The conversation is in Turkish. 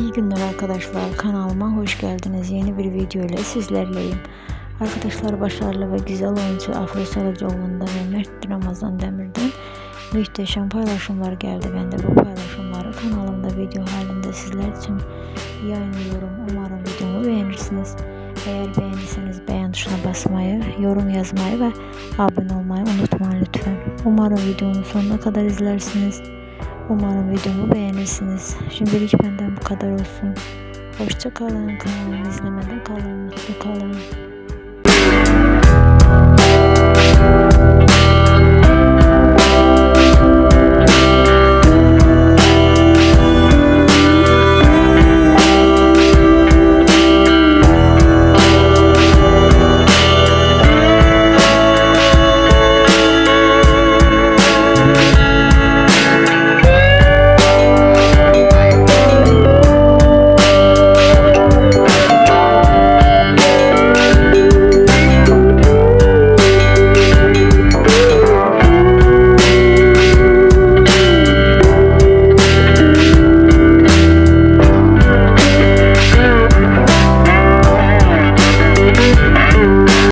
İyi günler arkadaşlar. Kanalıma hoş geldiniz. Yeni bir video ile sizlerleyim. Arkadaşlar başarılı ve güzel oyuncu Afra Saracoğlu'ndan ve Mert Ramazan Demir'den muhteşem paylaşımlar geldi. Ben de bu paylaşımları kanalımda video halinde sizler için yayınlıyorum. Umarım videomu beğenirsiniz. Eğer beğendiyseniz beğen tuşuna basmayı, yorum yazmayı ve abone olmayı unutmayın lütfen. Umarım videomu sonuna kadar izlersiniz. Umarım videomu beğenirsiniz. Şimdilik benden bu kadar olsun. Hoşça kalın. Kanalımı izlemede kalın. Mutlu kalın.